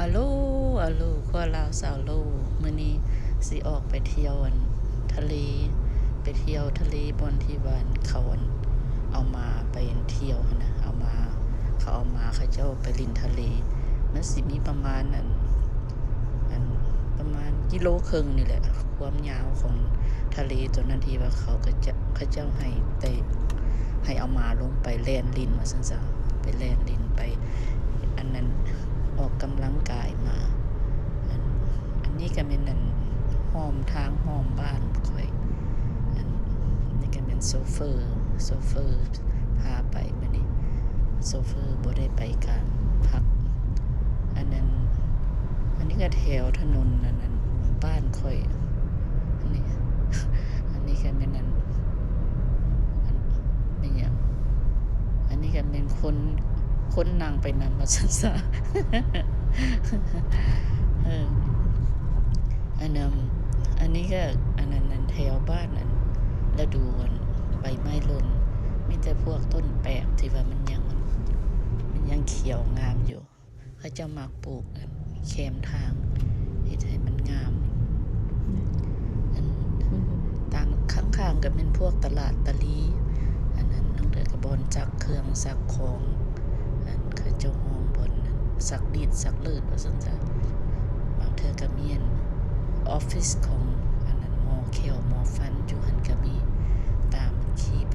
อะโลอะโลครัวลาวสาวโลมื้อนี้สิออกไปเที่ยวทะเล ไปเที่ยวทะเลบนที่บ้านเขาเอามาไปเที่ยวนะเอามา เขาเอามาเขาเจ้าไปลินทะเล มันสิมีประมาณอันอันประมาณกิโลครึ่งนี่แหละ ความยาวของทะเลตัวนั้นที่ว่าเขาก็จะเขาเจ้าให้เตะให้เอามาลงไปแล่นลินมาซั่นซะไปแล่นลินไป อันนั้น ออกกำลังกายมา อันนี้ก็เป็นอันหอมทางหอมบ้านค่อย อันนี้ก็เป็นโซเฟอร์โซเฟอร์พาไปมื้อนี้โซเฟอร์บ่ได้ไปการพัก อันนั้น อันนี้ก็แถวถนนอันนั้นบ้านค่อยอันนี้อันนี้ก็เป็นอันอันนหยังอันนี้ก็เป็นคน ค้นนั่งไปนำมาซั่นซะอันนั้นอันนี้ก็อันนั้นอันแถวบ้านอันฤดูอันใบไม้ล่นมีแต่พวกต้นแปลกที่ว่ามันยังมันยังเขียวงามอยู่เขาจะมักปลูกอันแคมทางเฮ็ดให้มันงามอันต่างข้างๆก็เป็นพวกตลาดตะลีอันนั้นนั่งเดือกระบอนจักเครื่องซักของ เจ้าห้องบนนั้นซักดีดซักเลือดว่าซั่นจะบางเทื่อก็มีอันออฟฟิศของอันนั้นมอเขียวหมอฟันอยู่หันก็มีตามขี่ไป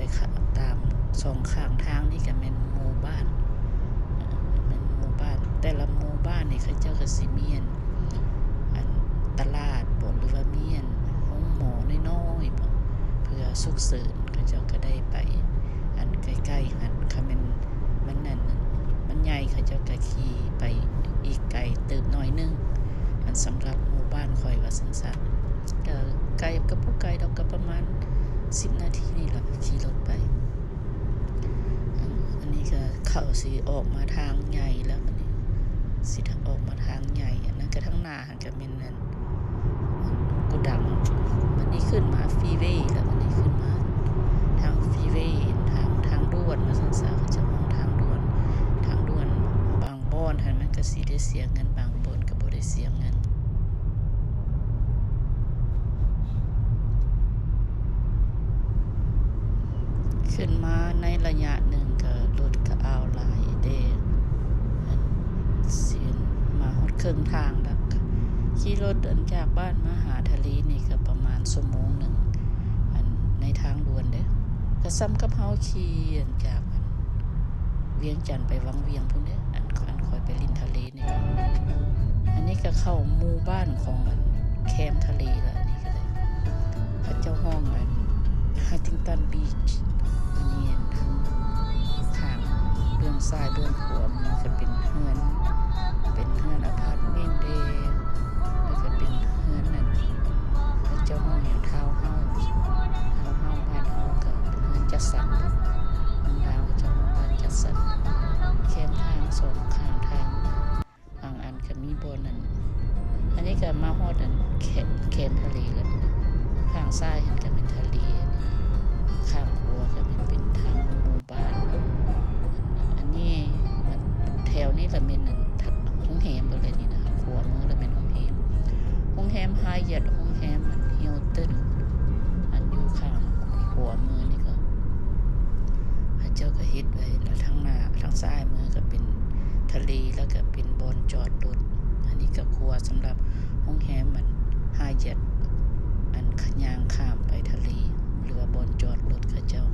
ตามสองข้างทางนี่ก็แม่นหมู่บ้านเป็นหมู่บ้าน แต่ละหมู่บ้านนี่เขาเจ้าก็สิมีอันอันตลาดบ่หรือว่ามีอันห้องหมอน้อยๆบ่เพื่อสุกเสริญเขาเจ้าก็ได้ไป อันใกล้ๆหัน ใหญ่เขาจ้าก็ขี่ไปอีกไกลเติบน้อยหนึงอันสำหรับหมู่บ้านข่อยว่าซั่นๆก็ไกลก็บ่ไกลดอกก็ประมาณ10นาทีนี่แหละขี่รถไป อันนี้ก็เข้าสิออกมาทางใหญ่แล้วมันนี้สิทออกมาทางใหญ่อันนั้นก็ทางหน้าหันก็เป็นนั่นกูดังมันนี้ขึ้นมาฟีเวย์แล้วมันนี้ขึ้นมาทางฟีเวย์ทางทางด่วนมาสันสาเขาจะมองทางด่วน ทางด่วน บางบอนหันมันก็สิได้เสียเงินบางบนก็บ่ได้เสียเงินขึ้นมาในระยะหนึ่งก็รถก็เอาหลายเดอันเสียนมาฮอดครึ่งทางแล้วก็ขี่รถเดินจากบ้านมาหาทะเลนี่ก็ประมาณชั่วโมงหนึ่งอันในทางด่วนเด้ก็ซ้ำกับเฮาขี่อันจากเวียงจันทน์ไปวังเวียงพุ่นเด้ออันอันคอย ไปลินทะเลเนี่ก็อันนี้ก็เข้าหมู่บ้านของแคมทะเลแล้วนนี้ก็เลยเขาเจ้าห้องอันฮัตติงตันบีชอันนี้ทั้งทางเบื้องซ้ายเบื้องขวามันก็เป็นเฮือน เป็นเฮือนอพาร์ตเมนต์เดย์แล้วก็เป็นเฮือนนั่นพระเจ้าห้องอย่างเท้าเฮาเท้าเฮาบ้านเฮาก็เป็นเฮือนจัดสรร อดอันแคมทะเลแล้วนะข้างซ้ายเห็นก็เป็นทะเลข้างครัวก็เป็นเป็นทางหมู่บ้าน อันนี้มันแถวนี้ละเมนนั่นทัดห้องแฮมบ่เลยนี่นะครัวมือละเมนห้องแฮมห้องแฮมไฮยัดห้องแฮมมันฮิลตันอันอยู่ข้างครัวมือนี่ก็พระเจ้าก็ฮ็ดไว้แล้วทางหน้าทางซ้ายมือก็เป็นทะเลแล้วก็เป็นบอนจอดรถอันนี้ก็ครัวสำหรับห้องแฮมมัน ไฮยัดอันขยางข้ามไปทะเลหรือบอนจอดรถเขาเจ้า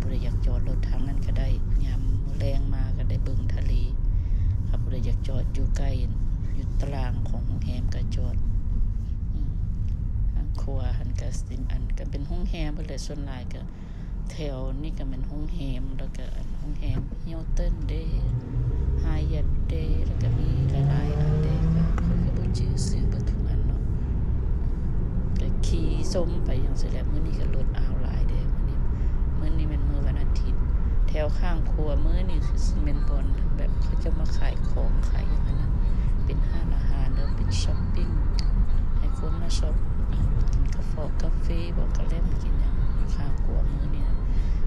ผู้ใดอยากจอดรถทางนั้นก็ได้ยามมาแรงมาก็ได้เบิ่งทะเลครับผู้ใดอยากจอดอยู่ใกล้อยู่ตารางของโรงแรมก็จอดอืมทางครัวหันก็สิมอันก็เป็นห้องแฮมบ่เลยส่วนหลายก็แถวนี่ก็เป็นห้องแฮมแล้วก็อันห้องแฮมฮิลตันเดไฮแยทเดแล้วก็มีหลายๆอันเดก็ข้อยก็บ่ชื่อซื้อเบ่ทุกอันเนาะก็ ขี่ส้มไปอย่างเสร็จแล้วมื้อนี้ก็รถอ้าวหลายเด้มื้อนี้มื้อนี้เป็นมื้อวันอาทิตย์ แถวข้างครัวมื้อนี้คือเป็นบอนแบบเขาจะมาขายของขายอย่างนั้นนะเป็นห้านอาหารหรือเป็นช้อปปิ้งให้คนมาช็อปกินกาแฟกาแฟบอกกะเล่นกินอย่างข้างครัวมื้อนี้นะ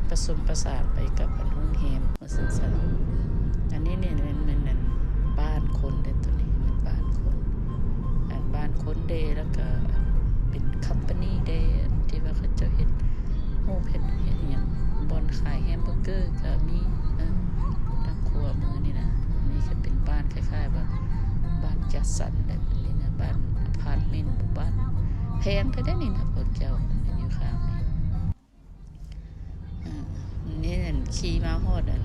ผสมประสานไปกับอันห้องแฮมมาซั่นๆอันนี้เนี่ยมันมันนั่นบ้านคนเด้อตัวนี้มันเดย์แล้วก็ เป็นคัมปานีเดย์ที่ว่าเขาจะเห็นโฮมเฮ็ดเฮ็ดหยังบอนขายแฮมเบอร์เกอร์ก็มีเออทางครัวมือนี่นะอันนี่ก็เป็นบ้านคล้ายๆแบบบ้านจัดสรรแบบนี้นะบ้านอพาร์ตเมนต์บ้านแพงแท้นี่นะพวกเจ้าอันนี้อยู่ข้างนี่อ่านี่นั่นขี่มาฮอดอัน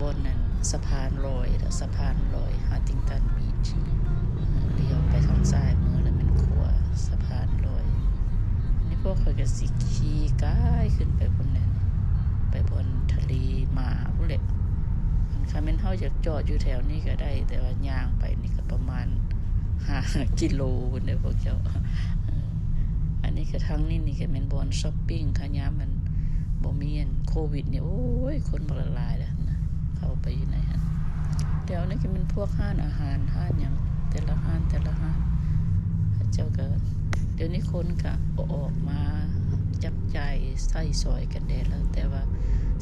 บนนั่นสะพานลอยแล้วสะพานลอยฮาร์ติงตันบีชเลี้ยวไปทางซ้ายมือ สะพานลอยนี่พวกเขาก็สิขี่ก้ายขึ้นไปบนนั้นไปบนทะเลหมาพุ่นแหละมันคันแม่นเฮาอยากจอดอยู่แถวนี้ก็ได้ แต่ว่ายางไปนี่ก็ประมาณห้ากิโลพุ่นเด้พวกเจ้าอันนี้ก็ทางนี้นี่ก็แม่นบอนช้อปปิ้งค่ะยามมันบ่มีอันโควิดเนี่ยโอ้ยคนบละลายแล้วนะเข้าไปอยู่ไหนหันเดี๋ยวนี้ก็เป็นพวกห้านอาหารห้านอย่างแต่ละห้านแต่ละห้าน เจ้าก็เดี๋ยวนี้คนก็ออกมาจับจ่ายใส่ซอยกันได้แล้ว แต่ว่า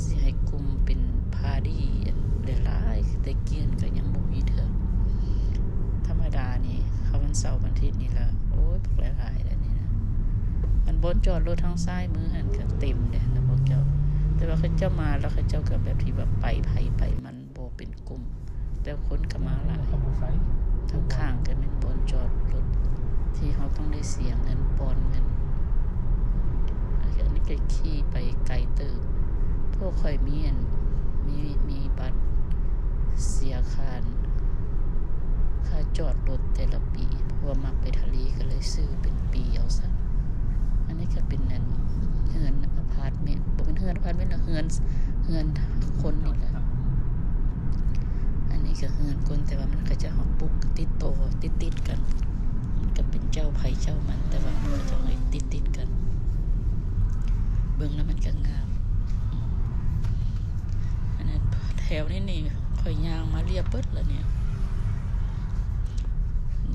สิให้กลุ่มเป็นพาดีอันหลายๆแต่เกียนก็ยังบ่มีเถอะธรรมดานี่เขาวันเสาร์วันอาทิตย์นี่ละโอ้ยพวกหลายๆแล้วนี่นะมันบนจอดรถทางซ้ายมือหันก็เต็มเลยนะพวกเจ้า แต่ว่าเขาเจ้ามาแล้วเขาเจ้าก็แบบที่แบบไปไผไปมันโบเป็นกลุ่มแต่คนก็มาหลายขบวนไซทั้งข้างๆกันเป็นบนจอดรถ ที่เขาต้องได้เสียเงินปอนเงินอันนี้ก็ขี่ไปไกลเติบพวกคอยมีอันมีมีบัตรเสียคานค่าจอดรถแต่ละปีเพราะว่ามักไปทะเลก็เลยซื้อเป็นปีเอาซะอันนี้ก็เป็นนั่นเฮือนอพาร์ตเมนต์บ่เป็นเฮือนอพาร์ตเมนต์หรอเฮือนเฮือนคนนี่แหละอันนี้ก็เฮือนคนแต่ว่ามันก็จะหอปุกติดโตติดติดกัน ก็เป็นเจ้าไผ่เจ้ามัน แต่ว่ามันก็จะเลยติดติดๆกัน เบิ่งแล้วมันก็งามอันนั้นแถวนี้นี่ค่อยยางมาเรียบเบิดแล้วเนี่ย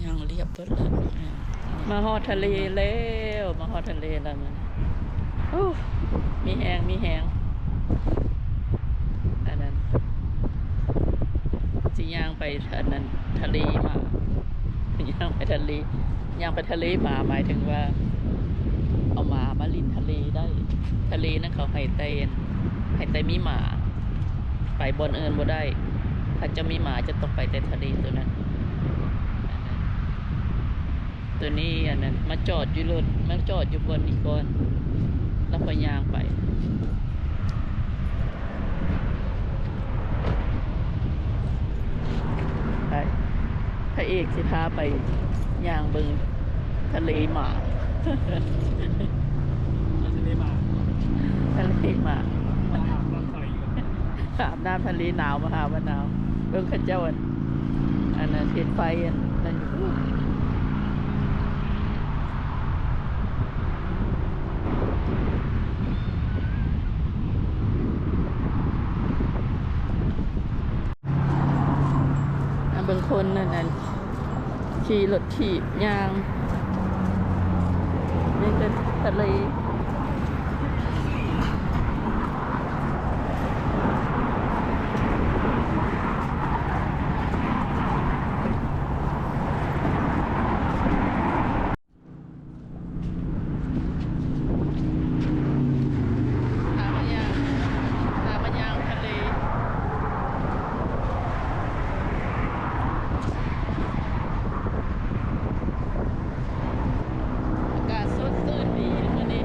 ยางเรียบเบิดแล้วมาฮอดทะเลแล้วมาฮอดทะเลแล้วมันโอ้มีแหงมีแหงอันนั้นสิยางไปอันนั้นทะเลมา ย่างไปทะเลย่างไปทะเลมาหมายถึงว่า เอาหมามาลินทะเลได้ ทะเลนั่นเขาให้เตนให้เตมีหมา ไปบนเอินบ่ได้ ถ้าจะมีหมาจะต้องไปแต่ทะเลตัวนั้น ตัวนี้อันนั้นมาจอดอยู่รถมาจอดอยู่บนอีกก่อนแล้วก็ย่างไปพ ระเอกสิพาไปย่างเบิงทะเลหมากทะเลหมากทะเลหมากอาบน้ำทะเลหนาวมาหาวันหนาวเบิ่งข้าเจ้าอันอันนั้นเห็นไฟอันนั่นอยู่อันบางคนนั่นนั่น ขี่รถถีบยางนี่ก็ทะเล หามันยางหามันยางทะเล อากาศสดชื่นดีวันนี้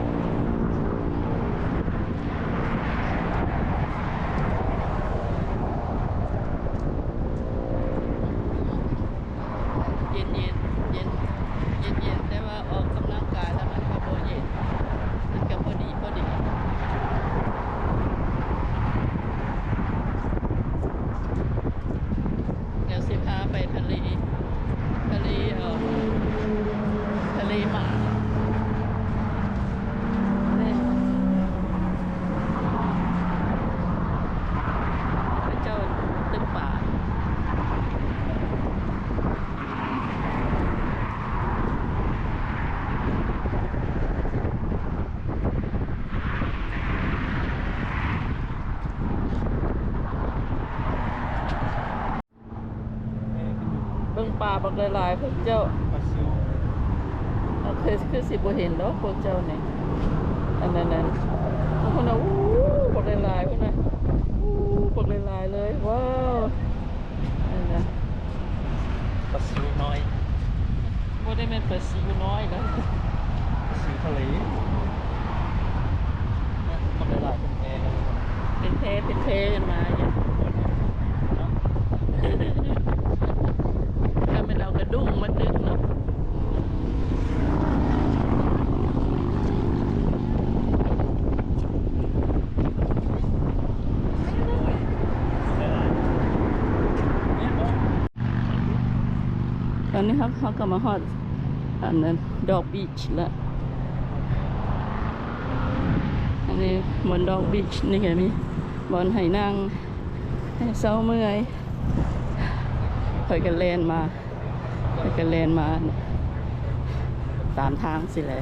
เย็นเย็นเย็นเย็นเย็นแต่ว่าออกกำลังกายแล้วมันก็บ่เย็น มันก็พอดีพอดี เดี๋ยวสิพาไปทะเล ทะเลเออทะเลหมาเนี่ยพระเจ้าตึกป่า แม่ขึ้นอยู่ เบิ่งป่าบักหลายๆพระเจ้าปลาซิวคือคือสิบ่เห็นดอกพวกเจ้านี่อันนั้นนั่นคนน่ะอู้บักหลายๆคนน่ะอู้บักหลายๆเลยว้าวอันนั้นปลาซิวน้อยบ่ได้แม่นปลาซิวน้อยแล้วปลาซิวทะเลเนี่ยมันได้หลายเป็นแพเลยเป็นเพเป็นเพกันมาอย่าง เนาะ ถ้ามันเอากระดุ้งมาดึกเนาะ ได้หลายเนี่ยเนาะ ตอนนี้ครับเขาก็มาฮอดอันนั้นดอกบีชละอันนี้บนดอกบีชนี่ไงมีบอนให้นั่งให้เศร้าเมื่อยคอยกันเลนมาคอยกันเลนมา ตามทางสิแหละ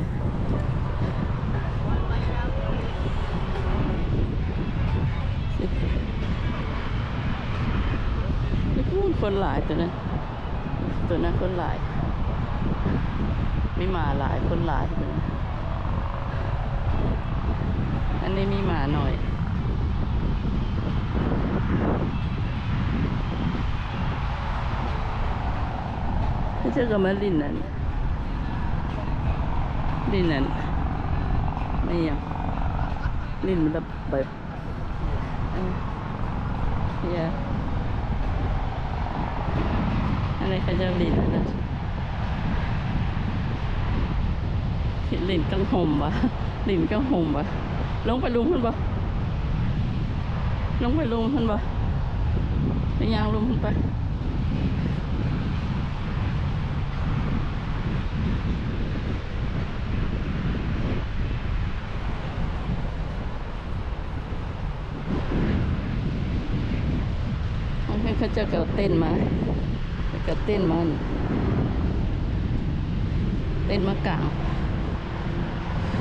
นี่พูดคนหลายตัวนั้น ตัวนั้นคนหลาย มีหมาหลายคนหลายอันนี้มีหมาหน่อยไม่เจอกับมาลินนั่นลินนั่นไม่ยังลินมันแบบแบบเอะไรเขาจะลินอะไรลินกังห่มวะลินกังห่มวะลงไปลุงขึ้นปะลงไปลุงขึ้นปะไปยางลุงขึ้นไปเขาจะเกิดเต้นมา ก็เต้นมันเต้นมะกาง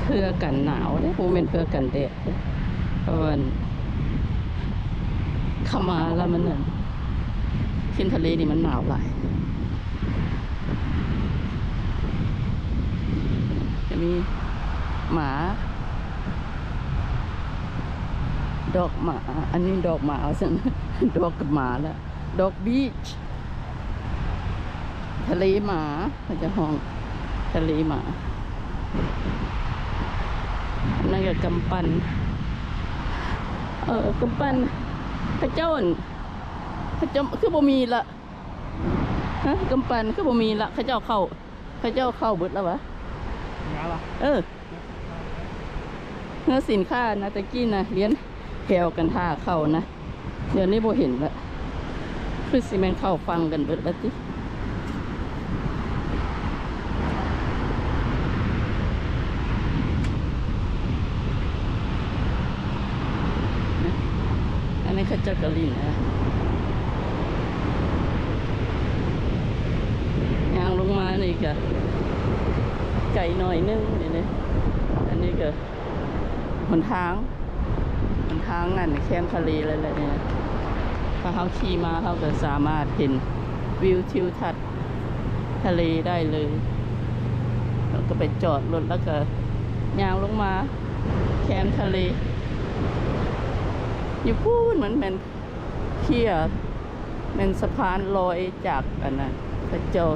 เพื่อกันหนาวเนี่ยผมเป็นเพื่อกันแดดเพราะว่าข้ามาแล้วมันนั่นขึ้นทะเลนี่มันหนาวหลายจะมีหมาดอกหมา อันนี้ดอกหมาเอาสิดอกกับหมาแล้วดอกบีชะเลหมาเขาจะห้องทะเลหมานั่นก็กำปั้นเออกำปั้นพระเจ้าอั่นพระเจ้าคือบ่มีละฮะกำปั้นคือบ่มีละพระเจ้าเข้าพระเจ้าเข้าเบิดแล้ววะงาล่ะเออเนื้อสินค้านะตะกี้นะเลี้ยนแถวกันท่าเข้านะเดี๋ยวนี้บ่เห็นละคือสิแมนเข้าฟังกันเบิดแล้วติ อันนี้เขาจะกะลินนะยางลงมานี่ก็ไก่หน่อยนึงนี่เลยอันนี้ก็หนทางหนทางนั่นแคมทะเลเลยแหละเนี่ยถ้าเขาขี่มาเขาก็สามารถเห็นวิวทิวทัศน์ทะเลได้เลยแล้วก็ไปจอดรถแล้วก็ยางลงมา แคมทะเล อยู่พูดเหมือนเป็นเที่ยเป็นสะพานลอยจากอันนั้นพระเจ้า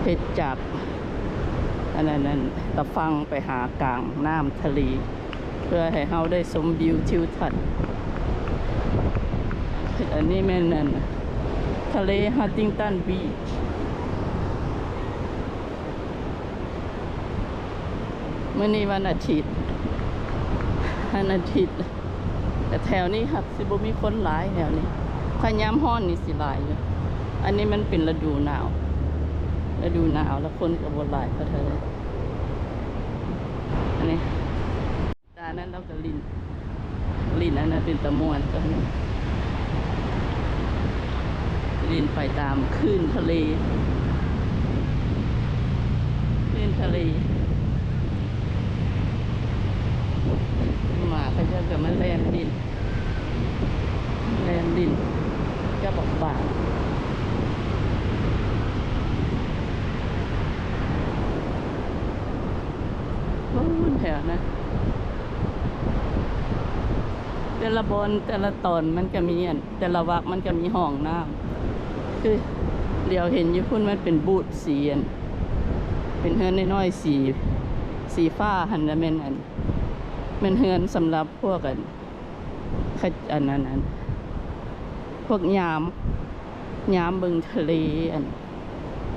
เพชรจากอันนั้นนั้นตะฟังไปหากลางน้ำทะเลเพื่อให้เราได้ชมวิวทิวทัศน์อันนี้แม่นั่นทะเลฮัตติงตันบีชเมื่อนี้วันอาทิตย์วันอาทิตย์ แต่แถวนี้ครับสิบมีคนหลายแถวนี้พยายามห้อนนี่สิหลายอยู่อันนี้มันเป็นฤดูหนาวฤดูหนาวแล้วคนกับบหลายก็เธออันนี้ตานั้นเราก็ลินลินอันนั้นเป็นตะมวนตัวนี้ลินไปตามคลื่นทะเลคลื่นทะเล ห มาเขาจะกับมันแลนดิน แลนดินก็บอกบาถวนะ แต่ละบอนแต่ละตอนมันก็มีอันแต่ละวักมันก็มีห้องน้ำคือเดี๋ยวเห็นอยู่พุ่นมันเป็นบูดสีอันเป็นเฮือนน้อยๆสี สีฟ้าหันล้วแม่นอัน ม่นเฮือนสำหรับพวกอันขะอันนั้นอันพวกยามยามเบึงทะเลอัน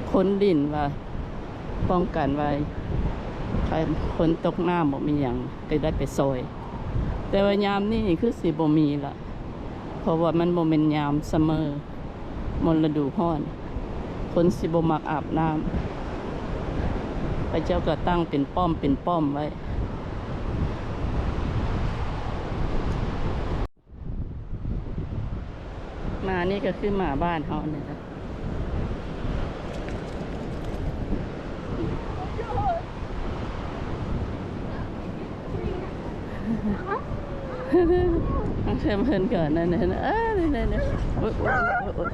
ค้นดินว่า ป้องกันไว้ใครคนตกน้ำบ่มีอย่างก็ได้ไปซอย แต่ว่ายามนี่คือสิบ่มีละเพราะว่ามันบ่เป็นยามเสมอมลฤดูร้อน คนสิบ่มักอาบน้ำพระเจ้าก็ตั้งเป็นป้อมเป็นป้อมไว้ หมา นี่ก็คือหมาบ้านเฮาเนี่ยนะต้องเชิญเพื่อนก่อนนะเนี่ยนะเอ้ยเนี่ยเนี่ยโอ๊ยโอ๊ยโอ๊ยโอ๊ย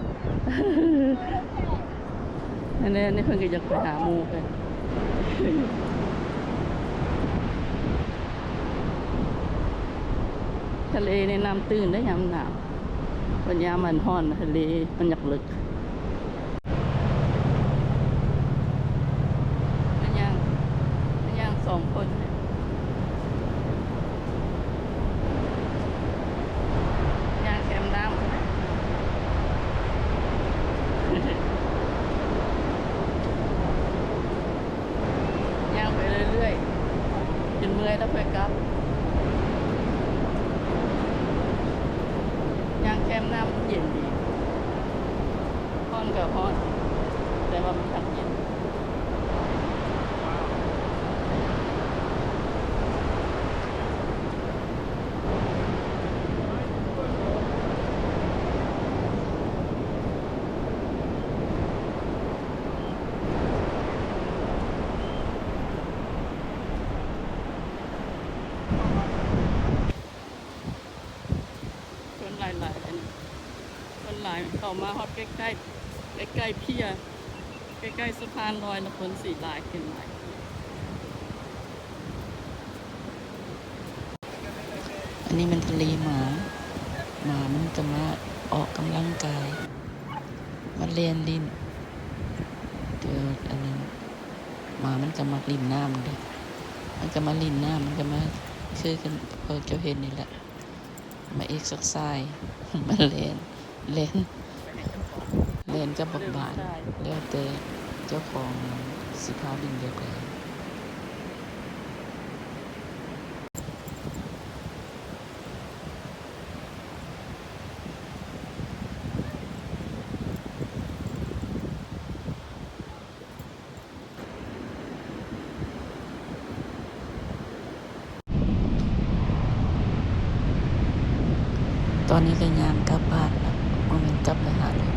อันนี้นี่เพิ่งก็จะไปหามูไปทะเลในน้ำตื้นได้ยามหนาว วันนี้มันห่อนทะเลมันอยากลึกมันยังมันยังสองคนเนี่ย ย่างแคมน้ำย่างไปเรื่อยๆจนเมื่อยแล้วค่อยกลับย่างแคมน้ำมันเย็นดีฮ้อนกับฮ้อน แต่ว่ามันทักเย็น คนหลายหลายๆอันนี้คนหลายเข้า มาฮอดใกล้ใกล้ใกล้ใกล้ๆเพียใกล้ใกล้ๆสะพานลอยแล้วคนสี่หลายขึ้นหลายอันนี้มันทะเลหมาหมามันจะมาออกกำลังกาย มาเลียนลินเดี๋ยวอันนั้นหมามันจะมาลินน้ำเลยมันจะมาลินน้ำมันจะมาคือกันพอเจ้าเห็นนี่แหละ มาเอ็กซ์ไซส์มาเล่นเล่น เล่นกับบักบานแล้วแต่เจ้าของสิพาบินเดียวกันตอนนี้ก็ยามกลับบ้านแล้วมันเป็นกลับไปหาเลย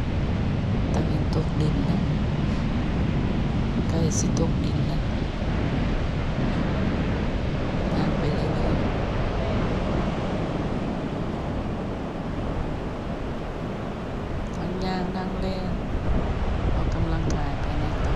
ตกดินนะใกล้สิตกดินแล้วยามไปเรื่อยๆทั้งย่างทั้งเล่นออกกำลังกายไปในตัว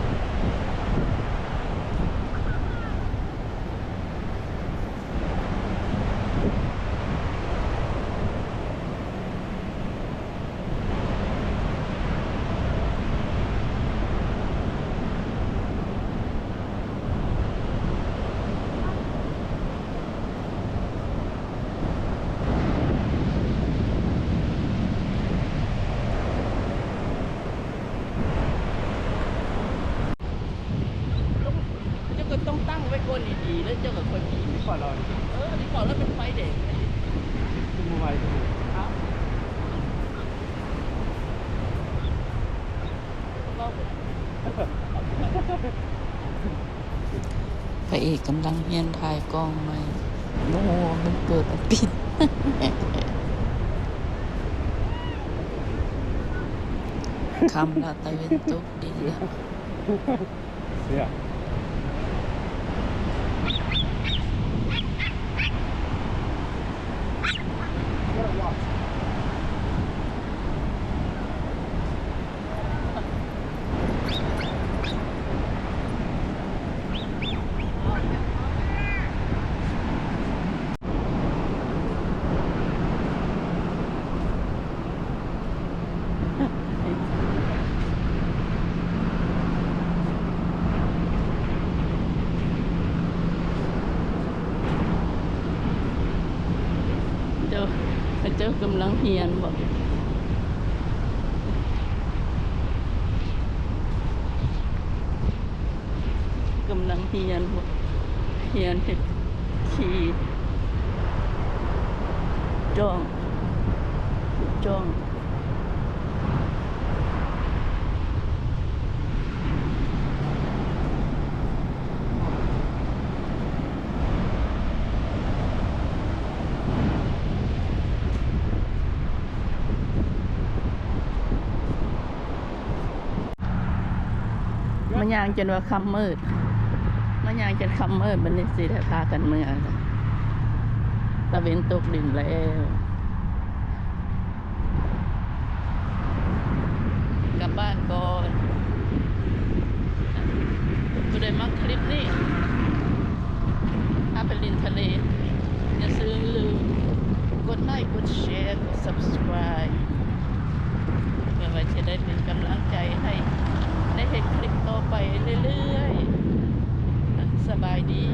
เจ้าก็ต้องตั้งไว้ก้นดีๆแล้วเจ้าก็ค่อยขี่ ก่อนเรา เออดีก่อนแล้วเป็นไฟแดง ขึ้นมาไว้ ครับพระเอกกำลังเฮียนถ่ายกล้องใหม่โมมันเปิดมันปิดคำละตะเวนตกดินแล้ว เสีย กำลังเฮียนบอกกำลังเฮียนบอกเฮียนเห็ดขี้จ้องจ้องางจนว่าคำมืดมันยางจนคำมืดมันนี่สิได้พากันเมื่อตะเวนตกดินแล้วกลับบ้านก่อนก็ได้มักคลิปนี้ถ้าไปลินทะเลอย่าซื้อลืมกดไลค์กดแชร์กด subscribe เพื่อว่าจะได้เป็นกำลังใจให้ ได้เห็นคลิปต่อไปเรื่อยๆ สบายดี